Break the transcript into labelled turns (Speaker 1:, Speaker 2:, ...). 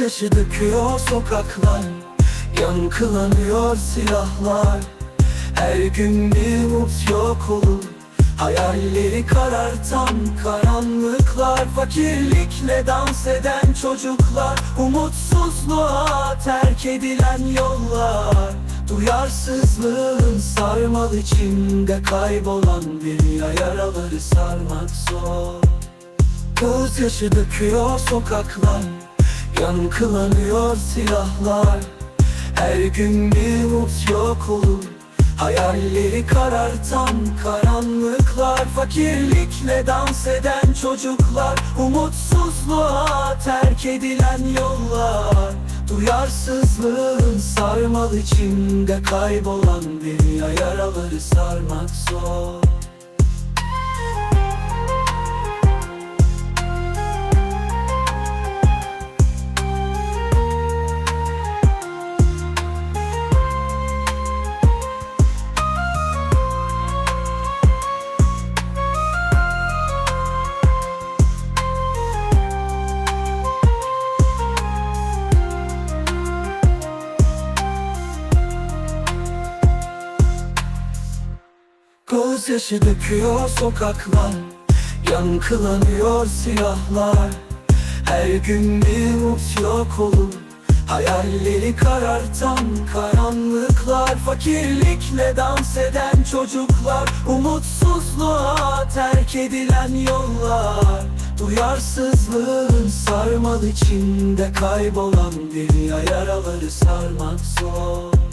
Speaker 1: Gözyaşı döküyor sokaklar Yankılanıyor silahlar. Her gün bir umut yok olur Hayalleri karartan karanlıklar. Fakirlikle dans eden çocuklar Umutsuzluğa terk edilen yollar. Duyarsızlığın sarmal içinde kaybolan dünya yaraları sarmak zor. Gözyaşı döküyor sokaklar Yankılanıyor silahlar. Her gün bir umut yok olur. Hayalleri karartan karanlıklar. Fakirlikle dans eden çocuklar. Umutsuzluğa terk edilen yollar. Duyarsızlığın sarmal içinde kaybolan dünya yaraları sarmak zor Gözyaşı döküyor sokaklar Yankılanıyor silahlar. Her gün bir umut yok olur Hayalleri karartan karanlıklar. Fakirlikle dans eden çocuklar Umutsuzluğa terk edilen yollar. Duyarsızlığın sarmal içinde kaybolan dünya yaraları sarmak zor